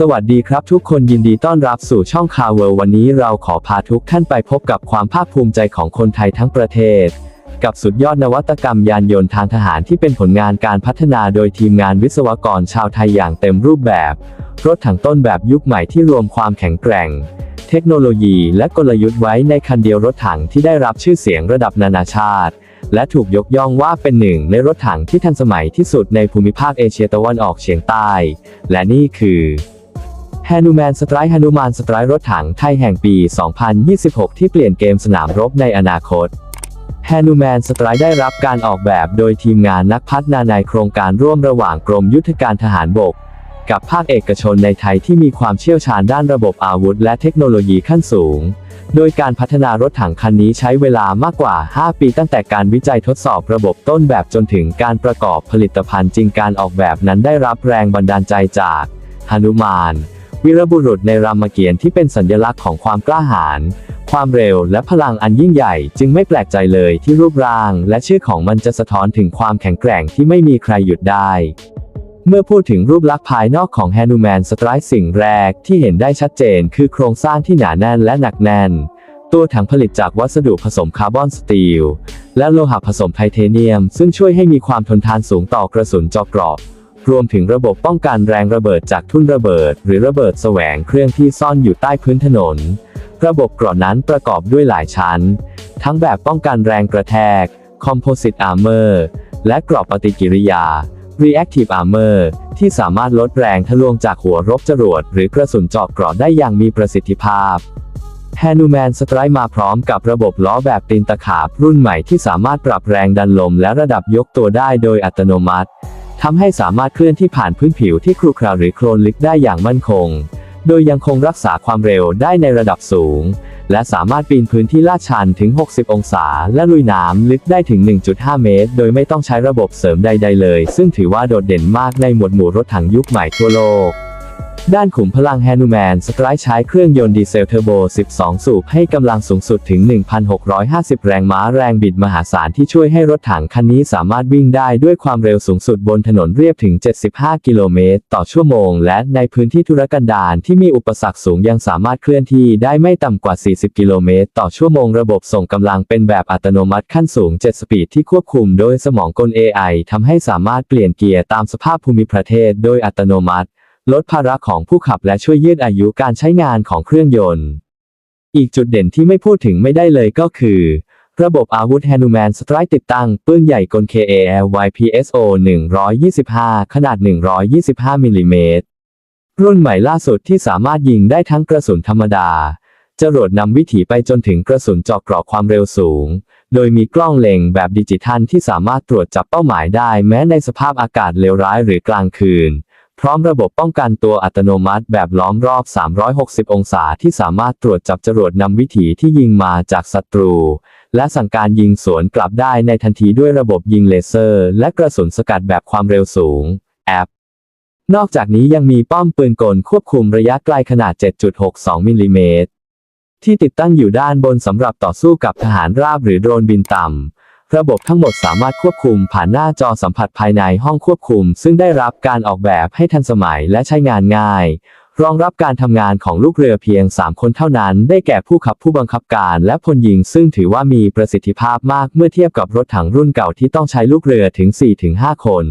สวัสดีครับทุกคนยินดีต้อนรับสู่ช่องคาเวลวันนี้เราขอพาทุกท่านไปพบกับความภาคภูมิใจของคนไทยทั้งประเทศ กับสุดยอดนวัตกรรมยานยนต์ทางทหารที่เป็นผลงานการพัฒนาโดยทีมงานวิศวกรชาวไทยอย่างเต็มรูปแบบ รถถังต้นแบบยุคใหม่ที่รวมความแข็งแกร่ง เทคโนโลยีและกลยุทธ์ไว้ในคันเดียวรถถังที่ได้รับชื่อเสียงระดับนานาชาติ และถูกยกย่องว่าเป็นหนึ่งในรถถังที่ทันสมัยที่สุดในภูมิภาคเอเชียตะวันออกเฉียงใต้ และนี่คือ ฮานูแมนสไตร์ฮานุมานสไตร์รถถังไทยแห่งปี 2026 ที่เปลี่ยนเกมสนามรบในอนาคตฮานูแมนสไตร์ได้รับการออกแบบโดยทีมงานนักพัฒนาในโครงการร่วมระหว่างกรมยุทธการทหารบก กับภาคเอกชนในไทยที่มีความเชี่ยวชาญด้านระบบอาวุธและเทคโนโลยีขั้นสูง โดยการพัฒนารถถังคันนี้ใช้เวลามากกว่า 5 ปีตั้งแต่การวิจัยทดสอบระบบต้นแบบจนถึงการประกอบผลิตภัณฑ์จริงการออกแบบนั้นได้รับแรงบันดาลใจจากหนุมาน วีรบุรุษในรามเกียรติ์ที่เป็นสัญลักษณ์ของความกล้าหาญ ความเร็วและพลังอันยิ่งใหญ่ จึงไม่แปลกใจเลยที่รูปร่าง และชื่อของมันจะสะท้อนถึงความแข็งแกร่งที่ไม่มีใครหยุดได้ เมื่อพูดถึงรูปลักษณ์ภายนอกของแฮนูแมนสไตร์สิ่งแรกที่เห็นได้ชัดเจนคือโครงสร้างที่หนาแน่นและหนักแน่น ตัวถังผลิตจากวัสดุผสมคาร์บอนสตีลและโลหะผสมไทเทเนียม ซึ่งช่วยให้มีความทนทานสูงต่อกระสุนเจอกรอบ รวมถึงระบบป้องกันแรงระเบิดจากทุ่นระเบิด หรือระเบิดแสวงเครื่องที่ซ่อนอยู่ใต้พื้นถนน ระบบเกราะนั้นประกอบด้วยหลายชั้น ทั้งแบบป้องกันแรงกระแทก Composite Armor และกรอบปฏิกิริยา Reactive Armor ที่สามารถลดแรงทะลวงจากหัวรบจรวดหรือกระสุนเจาะเกราะได้อย่างมีประสิทธิภาพฮนูแมนสไตร์มาพร้อมกับระบบล้อแบบตีนตะขาบรุ่นใหม่ที่สามารถปรับแรงดันลมและระดับยกตัวได้โดยอัตโนมัติ ทำให้สามารถเคลื่อนที่ผ่านพื้นผิวที่ครุขระหรือโคลนลึกได้อย่างมั่นคง โดยยังคงรักษาความเร็วได้ในระดับสูง และสามารถปีนพื้นที่ลาดชันถึง 60 องศา และลุยน้ำลึกได้ถึง 1.5 เมตร โดยไม่ต้องใช้ระบบเสริมใด ๆ เลย ซึ่งถือว่าโดดเด่นมากในหมวดหมู่รถถังยุคใหม่ทั่วโลก ด้านขุมพลังแฮนูแมนสไตร์ใช้เครื่องยนต์ดีเซลเทอร์โบ 12 สูบให้กำลังสูงสุดถึง 1,650 แรงม้าแรงบิดมหาศาลที่ช่วยให้รถถังคันนี้สามารถวิ่งได้ด้วยความเร็วสูงสุดบนถนนเรียบถึง 75 กิโลเมตร ต่อชั่วโมง และในพื้นที่ทุรกันดารที่มีอุปสรรคสูงยังสามารถเคลื่อนที่ได้ไม่ต่ำกว่า 40 กิโลเมตร ต่อชั่วโมงระบบส่งกำลังเป็นแบบอัตโนมัติขั้นสูง 7 สปีดที่ควบคุมโดยสมองกล AI ทำให้สามารถเปลี่ยนเกียร์ตามสภาพภูมิประเทศ โดยอัตโนมัติ ลดภาระของผู้ขับและช่วยยืดอายุการใช้งานของเครื่องยนต์ อีกจุดเด่นที่ไม่พูดถึงไม่ได้เลยก็คือ ระบบอาวุธ Hanuman Strike ติดตั้งปืนใหญ่กล KAL YPSO 125 ขนาด 125 มิลลิเมตร รุ่นใหม่ล่าสุดที่สามารถยิงได้ทั้งกระสุนธรรมดาจรวดนำวิถีไปจนถึงกระสุนเจาะเกราะความเร็วสูง โดยมีกล้องเล็งแบบดิจิทัลที่สามารถตรวจจับเป้าหมายได้แม้ในสภาพอากาศเลวร้ายหรือกลางคืน พร้อมระบบป้องกันตัวอัตโนมัติแบบล้อมรอบ 360 องศาที่สามารถตรวจจับจรวดนำวิถีที่ยิงมาจากศัตรู และสั่งการยิงสวนกลับได้ในทันทีด้วยระบบยิงเลเซอร์ และกระสุนสกัดแบบความเร็วสูง แอป นอกจากนี้ยังมีป้อมปืนกลควบคุมระยะไกลขนาด 7.62 มิลลิเมตรที่ติดตั้งอยู่ด้านบนสำหรับต่อสู้กับทหารราบหรือโดรนบินต่ำ ระบบทั้งหมดสามารถควบคุมผ่านหน้าจอสัมผัสภายในห้องควบคุม ซึ่งได้รับการออกแบบให้ทันสมัยและใช้งานง่าย รองรับการทำงานของลูกเรือเพียง 3 คนเท่านั้น ได้แก่ผู้ขับผู้บังคับการและพลยิง ซึ่งถือว่ามีประสิทธิภาพมากเมื่อเทียบกับรถถังรุ่นเก่าที่ต้องใช้ลูกเรือถึง 4-5 คน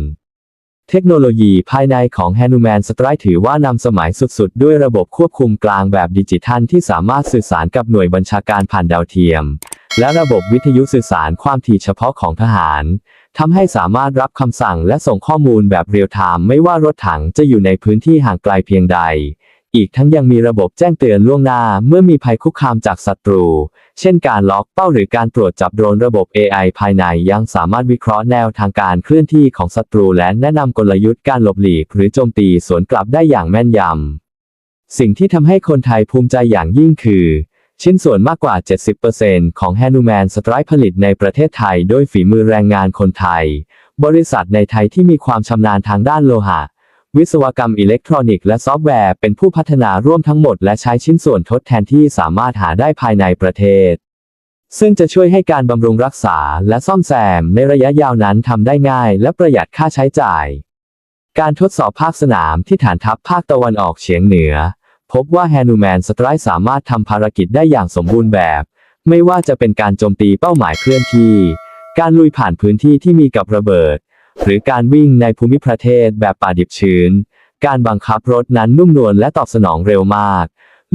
เทคโนโลยีภายในของ Hanuman Strike ถือว่านำสมัยสุดๆ ด้วยระบบควบคุมกลางแบบดิจิทัลที่สามารถสื่อสารกับหน่วยบัญชาการผ่านดาวเทียม และระบบวิทยุสื่อสารความถี่เฉพาะของทหารทำให้สามารถรับคำสั่งและส่งข้อมูลแบบเรียลไทม์ไม่ว่ารถถังจะอยู่ในพื้นที่ห่างไกลเพียงใด อีกทั้งยังมีระบบแจ้งเตือนล่วงหน้าเมื่อมีภัยคุกคามจากศัตรู เช่นการล็อกเป้าหรือการตรวจจับโดรนระบบ AI ภายในยังสามารถวิเคราะห์แนวทางการเคลื่อนที่ของศัตรูและแนะนำกลยุทธ์การหลบหลีก หรือโจมตีสวนกลับได้อย่างแม่นยำสิ่งที่ทำให้คนไทยภูมิใจอย่างยิ่งคือ ชิ้นส่วนมากกว่า 70%ของ Hanuman Strike ผลิตในประเทศไทยโดยฝีมือแรงงานคนไทย บริษัทในไทยที่มีความชำนาญทางด้านโลหะ วิศวกรรมอิเล็กทรอนิกส์และซอฟต์แวร์เป็นผู้พัฒนาร่วมทั้งหมดและใช้ชิ้นส่วนทดแทนที่สามารถหาได้ภายในประเทศ ซึ่งจะช่วยให้การบำรุงรักษาและซ่อมแซมในระยะยาวนั้นทำได้ง่ายและประหยัดค่าใช้จ่าย การทดสอบภาคสนามที่ฐานทัพภาคตะวันออกเฉียงเหนือ พบว่าแฮนูแมนสไตรสามารถทำภารกิจได้อย่างสมบูรณ์แบบ ไม่ว่าจะเป็นการโจมตีเป้าหมายเคลื่อนที่ การลุยผ่านพื้นที่ที่มีกับระเบิด หรือการวิ่งในภูมิประเทศแบบป่าดิบชื้น การบังคับรถนั้นนุ่มนวลและตอบสนองเร็วมาก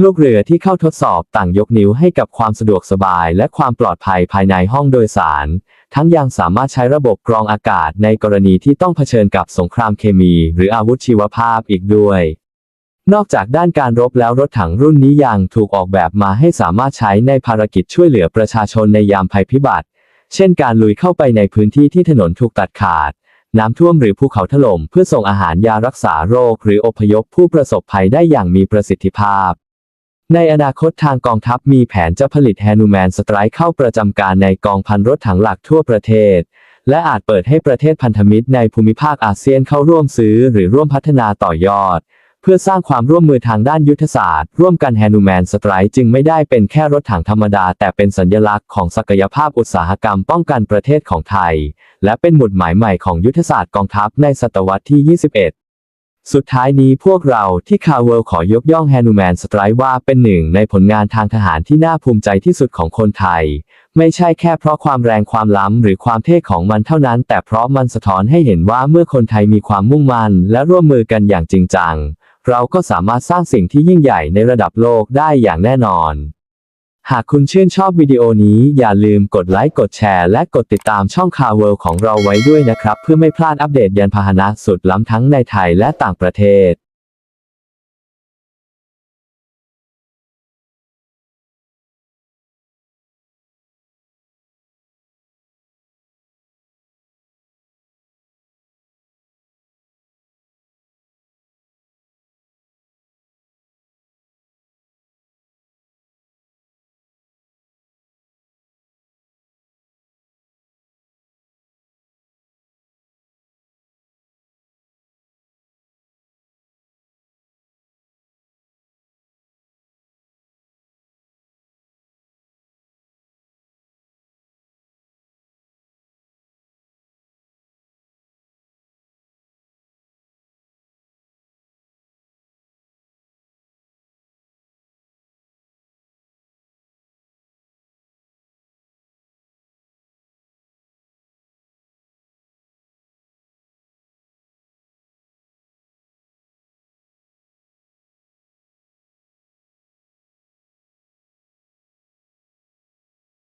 ลูกเรือที่เข้าทดสอบต่างยกนิ้วให้กับความสะดวกสบายและความปลอดภัยภายในห้องโดยสาร ทั้งยังสามารถใช้ระบบกรองอากาศในกรณีที่ต้องเผชิญกับสงครามเคมี หรืออาวุธชีวภาพอีกด้วย นอกจากด้านการรบแล้วรถถังรุ่นนี้ยังถูกออกแบบมาให้สามารถใช้ในภารกิจช่วยเหลือประชาชนในยามภัยพิบัติ เช่นการลุยเข้าไปในพื้นที่ที่ถนนถูกตัดขาด น้ำท่วมหรือภูเขาถล่มเพื่อส่งอาหารยารักษาโรค หรืออพยพผู้ประสบภัยได้อย่างมีประสิทธิภาพ ในอนาคตทางกองทัพมีแผนจะผลิตแฮนูแมนสไตร์เข้าประจำการในกองพันรถถังหลักทั่วประเทศและอาจเปิดให้ประเทศพันธมิตรในภูมิภาคอาเซียนเข้าร่วมซื้อหรือร่วมพัฒนาต่อยอด พื่อสร้างความร่วมมือทางด้านยุทธศาสตร์ ร่วมกันแฮนูแมนสไตร์จึงไม่ได้เป็นแค่รถถังธรรมดา แต่เป็นสัญลักษณ์ของศักยภาพอุตสาหกรรมป้องกันประเทศของไทย และเป็นหมุดหมายใหม่ของยุทธศาสตร์กองทัพในศตวรรษที่ 21สุดท้ายนี้พวกเราที่คาเวลขอยกย่องแฮนูแมนสไตร์ว่าเป็นหนึ่งในผลงานทางทหารที่น่าภูมิใจที่สุดของคนไทย ไม่ใช่แค่เพราะความแรงความล้ำหรือความเท่ของมันเท่านั้น แต่เพราะมันสะท้อนให้เห็นว่าเมื่อคนไทยมีความมุ่งมั่นและร่วมมือกันอย่างจริงจัง เราก็สามารถสร้างสิ่งที่ยิ่งใหญ่ในระดับโลกได้อย่างแน่นอน หากคุณชื่นชอบวิดีโอนี้อย่าลืมกดไลค์กดแชร์ และกดติดตามช่องคาเวลของเราไว้ด้วยนะครับ เพื่อไม่พลาดอัปเดตยานพาหนะสุดล้ำทั้งในไทยและต่างประเทศ